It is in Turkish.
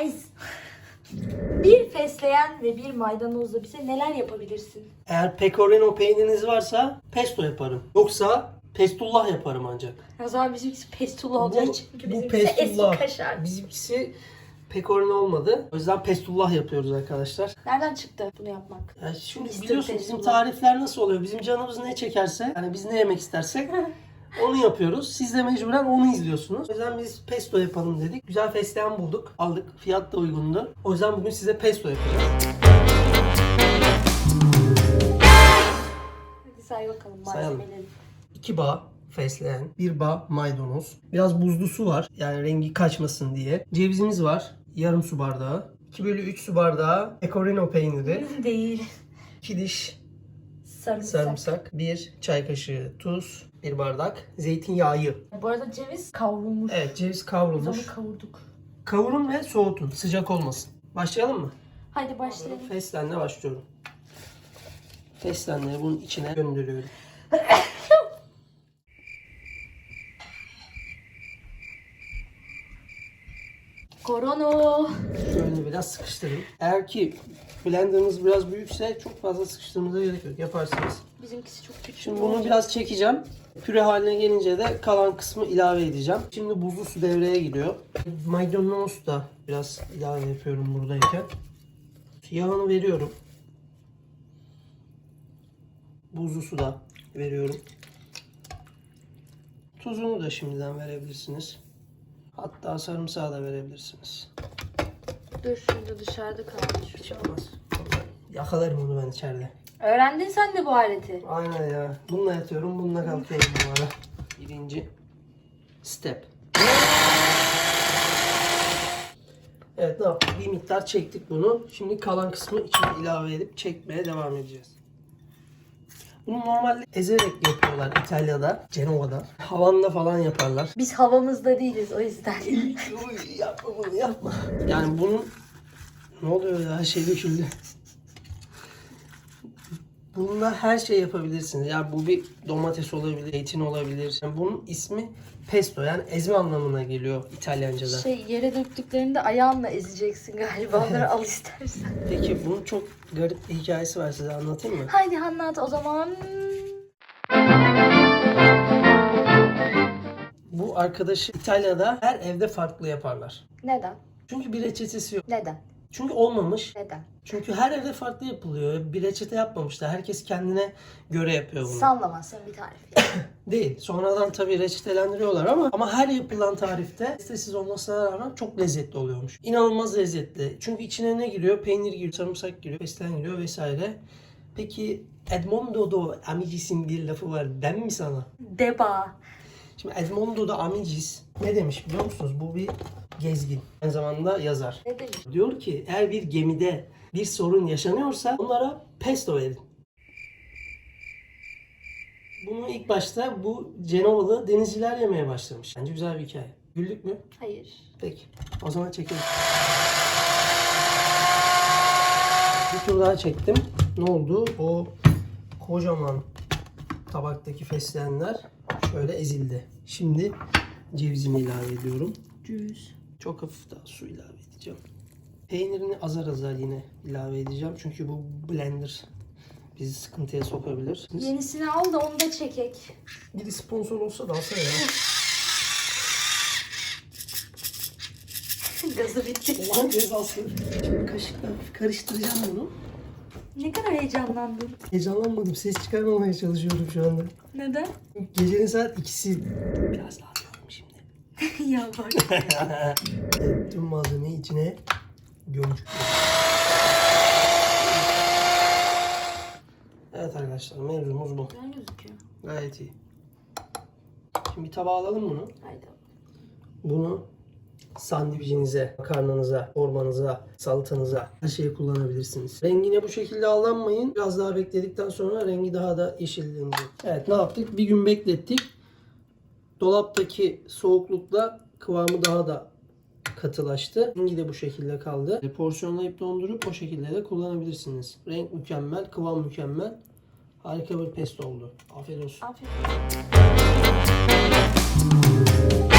Guys. bir fesleğen ve bir maydanozla bize neler yapabilirsin? Eğer pecorino peyniriniz varsa pesto yaparım. Yoksa pestullah yaparım ancak. O zaman bizimkisi pestullah olacak çünkü bu bizimkisi eski pestullah. kaşar. Bizimkisi pecorino olmadı. O yüzden pestullah yapıyoruz arkadaşlar. Nereden çıktı bunu yapmak? Ya şimdi Mr. biliyorsun bizim Pestullah. tarifler nasıl oluyor? Bizim canımız ne çekerse, yani biz ne yemek istersek onu yapıyoruz. Siz de mecburen onu izliyorsunuz. O yüzden biz pesto yapalım dedik. Güzel fesleğen bulduk. Aldık. Fiyat da uygundu. O yüzden bugün size pesto yapacağız. Hadi say bakalım Sayalım. malzemeleri. 2 bağ fesleğen, 1 bağ maydanoz. Biraz buzlu su var. Yani rengi kaçmasın diye. Cevizimiz var. Yarım su bardağı. 2 bölü 3 su bardağı pecorino peyniri. Değil. 2 diş Sarımsak. sarımsak. 1 çay kaşığı tuz. 1 bardak zeytinyağı. Bu arada ceviz kavrulmuş. Evet ceviz Biz kavrulmuş. onu kavurduk. Kavurun ve soğutun. Sıcak olmasın. Başlayalım mı? Hadi başlayalım. Fesleğenle başlıyorum. Fesleğenleri bunun içine gönderiyorum. Korono. Şöyle biraz sıkıştırın. Eğer ki blenderınız biraz büyükse çok fazla sıkıştırmanıza gerek yok. Yaparsınız. Bizimkisi çok küçük. Şimdi bunu biraz çekeceğim. Püre haline gelince de kalan kısmı ilave edeceğim. Şimdi buzlu su devreye giriyor. Maydanoz da biraz ilave yapıyorum buradayken. Yağını veriyorum. Buzlu su da veriyorum. Tuzunu da şimdiden verebilirsiniz. Hatta sarımsağı da verebilirsiniz. Dur şimdi dışarıda kalmış. Hiç olmaz. Yakalarım onu ben içeride. Öğrendin sen de bu aleti. Aynen ya. Bununla yatıyorum, bununla kalkıyorum bu ara. Birinci step. Evet ne yaptık? Bir miktar çektik bunu. Şimdi kalan kısmı içine ilave edip çekmeye devam edeceğiz. Bunu normalde ezerek yapıyorlar İtalya'da, Cenova'da. Havanla falan yaparlar. Biz havamızda değiliz o yüzden. Uy, yapma bunu yapma. Yani bunun ne oluyor ya şey döküldü. Bununla her şey yapabilirsiniz. Yani bu bir domates olabilir, zeytin olabilir. Yani bunun ismi pesto yani ezme anlamına geliyor İtalyanca'da. şey yere döktüklerinde ayağınla ezeceksin galiba. Onları al istersen. Peki bunun çok garip bir hikayesi var size anlatayım mı? Haydi anlat o zaman. Bu arkadaşı İtalya'da her evde farklı yaparlar. Neden? Çünkü bir reçetesi yok. Neden? Çünkü olmamış. Neden? Çünkü her evde farklı yapılıyor. Bir reçete yapmamışlar. Herkes kendine göre yapıyor bunu. Sallamazsın bir tarif. yani. Değil. Sonradan tabii reçetelendiriyorlar ama ama her yapılan tarifte listesiz olmasına rağmen çok lezzetli oluyormuş. İnanılmaz lezzetli. Çünkü içine ne giriyor? Peynir giriyor, sarımsak giriyor, fesleğen giriyor vesaire. Peki Edmondo da Amicis'in bir lafı var. Ben mi sana? Deba. Şimdi Edmondo da Amicis ne demiş biliyor musunuz? Bu bir gezgin. Aynı zamanda yazar. Ne demiş? Diyor ki eğer bir gemide bir sorun yaşanıyorsa onlara pesto verin. Bunu ilk başta bu Cenovalı denizciler yemeye başlamış. Bence güzel bir hikaye. Güldük mü? Hayır. Peki. O zaman çekelim. Bir tur daha çektim. Ne oldu? O kocaman tabaktaki fesleğenler şöyle ezildi. Şimdi cevizimi ilave ediyorum. Cüz. Çok hafif daha su ilave edeceğim. Peynirini azar azar yine ilave edeceğim. Çünkü bu blender bizi sıkıntıya sokabilir. Yenisini al da onu da çekek. Biri sponsor olsa da alsa ya. Gazı bitti. Ulan cezası. Şimdi kaşıkla hafif karıştıracağım bunu. Ne kadar heyecanlandın. Heyecanlanmadım. Ses çıkarmamaya çalışıyorum şu anda. Neden? Gecenin saat ikisi. Biraz. ya bak. Tüm malzemeyi içine gömdük. Evet arkadaşlar mevzumuz bu. Güzel gözüküyor. Gayet iyi. Şimdi bir tabağa alalım bunu. Haydi. Bunu sandviçinize, makarnanıza, ormanıza, salatanıza her şeye kullanabilirsiniz. Rengine bu şekilde aldanmayın. Biraz daha bekledikten sonra rengi daha da yeşillenecek. Evet ne yaptık? Bir gün beklettik. Dolaptaki soğuklukla kıvamı daha da katılaştı. Rengi de bu şekilde kaldı. E, Porsiyonlayıp dondurup o şekilde de kullanabilirsiniz. Renk mükemmel, kıvam mükemmel. Harika bir pesto oldu. Afiyet olsun. Afiyet olsun.